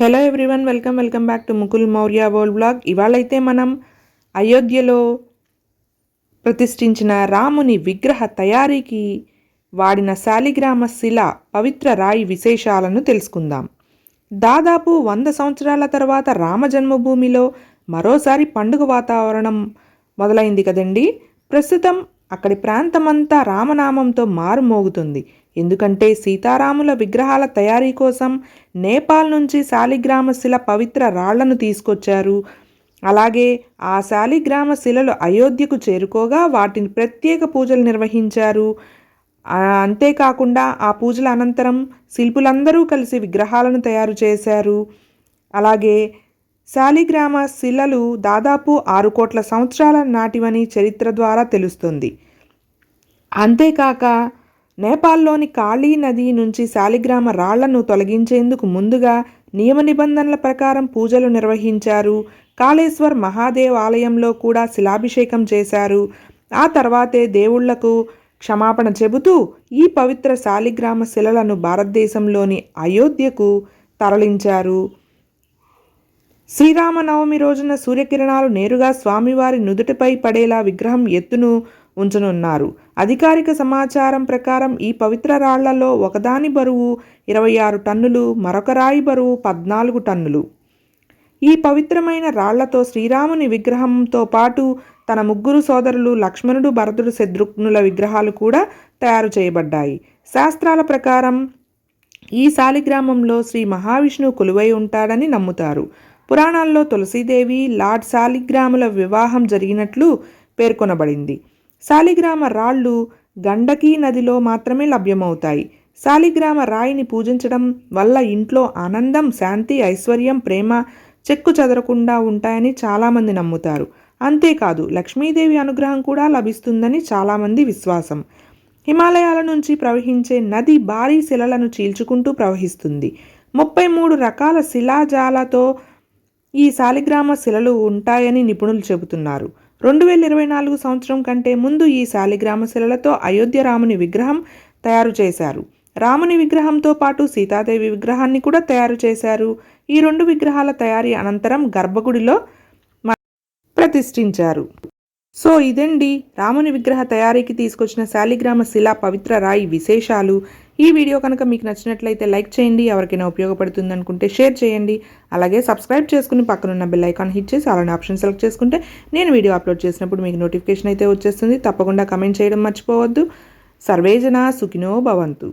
Hello everyone welcome welcome back to Mukul Maurya world blog ఇవాళైతే మనం అయోధ్యలో ప్రతిష్ఠించిన రాముని విగ్రహ తయారీకి వాడిన శాలిగ్రామ శిల పవిత్ర రాయి విశేషాలను తెలుసుకుందాం. దాదాపు వంద సంవత్సరాల తర్వాత రామ జన్మభూమిలో మరోసారి పండుగ వాతావరణం మొదలైంది కదండి. ప్రస్తుతం అక్కడి ప్రాంతమంతా రామనామంతో మారుమోగుతుంది. ఎందుకంటే సీతారాముల విగ్రహాల తయారీ కోసం నేపాల్ నుంచి శాలిగ్రామ శిల పవిత్ర రాళ్ళను తీసుకొచ్చారు. అలాగే ఆ శాలిగ్రామ శిలలు అయోధ్యకు చేరుకోగా వాటిని ప్రత్యేక పూజలు నిర్వహించారు. అంతేకాకుండా ఆ పూజల అనంతరం శిల్పులందరూ కలిసి విగ్రహాలను తయారు చేశారు. అలాగే శాలిగ్రామ శిలలు దాదాపు ఆరు కోట్ల సంవత్సరాల నాటివని చరిత్ర ద్వారా తెలుస్తుంది. అంతేకాక నేపాల్లోని కాళీ నది నుంచి శాలిగ్రామ రాళ్ళను తొలగించేందుకు ముందుగా నియమ నిబంధనల ప్రకారం పూజలు నిర్వహించారు. కాళేశ్వర్ మహాదేవ్ ఆలయంలో కూడా శిలాభిషేకం చేశారు. ఆ తర్వాతే దేవుళ్ళకు క్షమాపణ చెబుతూ ఈ పవిత్ర శాలిగ్రామ శిలలను భారతదేశంలోని అయోధ్యకు తరలించారు. శ్రీరామనవమి రోజున సూర్యకిరణాలు నేరుగా స్వామివారి నుదుటిపై పడేలా విగ్రహం ఎత్తును ఉంచనున్నారు. అధికారిక సమాచారం ప్రకారం ఈ పవిత్ర రాళ్ళలో ఒకదాని బరువు ఇరవై ఆరు టన్నులు మరొక రాయి బరువు పద్నాలుగు టన్నులు. ఈ పవిత్రమైన రాళ్ళతో శ్రీరాముని విగ్రహంతో పాటు తన ముగ్గురు సోదరులు లక్ష్మణుడు భరతుడు శత్రుఘ్నుల విగ్రహాలు కూడా తయారు చేయబడ్డాయి. శాస్త్రాల ప్రకారం ఈ శాలిగ్రామంలో శ్రీ మహావిష్ణువు కొలువై ఉంటాడని నమ్ముతారు. పురాణాల్లో తులసీదేవి లార్డ్ శాలిగ్రాముల వివాహం జరిగినట్లు పేర్కొనబడింది. శాలిగ్రామ రాళ్ళు గండకీ నదిలో మాత్రమే లభ్యమవుతాయి. శాలిగ్రామ రాయిని పూజించడం వల్ల ఇంట్లో ఆనందం శాంతి ఐశ్వర్యం ప్రేమ చెక్కు చెదరకుండా ఉంటాయని చాలామంది నమ్ముతారు. అంతేకాదు లక్ష్మీదేవి అనుగ్రహం కూడా లభిస్తుందని చాలామంది విశ్వాసం. హిమాలయాల నుంచి ప్రవహించే నది భారీ శిలలను చీల్చుకుంటూ ప్రవహిస్తుంది. ముప్పై మూడు రకాల శిలాజాలతో ఈ శాలిగ్రామ శిలలు ఉంటాయని నిపుణులు చెబుతున్నారు. రెండు వేల ఇరవై నాలుగు సంవత్సరం కంటే ముందు ఈ శాలిగ్రామ శిలలతో అయోధ్య రాముని విగ్రహం తయారు చేశారు. రాముని విగ్రహంతో పాటు సీతాదేవి విగ్రహాన్ని కూడా తయారు చేశారు. ఈ రెండు విగ్రహాల తయారీ అనంతరం గర్భగుడిలో ప్రతిష్ఠించారు. సో ఇదండి రాముని విగ్రహ తయారీకి తీసుకొచ్చిన శాలిగ్రామ శిలా పవిత్ర రాయి విశేషాలు. ఈ వీడియో కనుక మీకు నచ్చినట్లయితే లైక్ చేయండి ఎవరికైనా ఉపయోగపడుతుంది అనుకుంటే షేర్ చేయండి. అలాగే సబ్స్క్రైబ్ చేసుకుని పక్కనున్న బెల్ ఐకాన్ హిట్ చేసి అలానే ఆప్షన్ సెలెక్ట్ చేసుకుంటే నేను వీడియో అప్లోడ్ చేసినప్పుడు మీకు నోటిఫికేషన్ అయితే వచ్చేస్తుంది. తప్పకుండా కమెంట్ చేయడం మర్చిపోవద్దు. సర్వేజన సుఖినో భవంతు.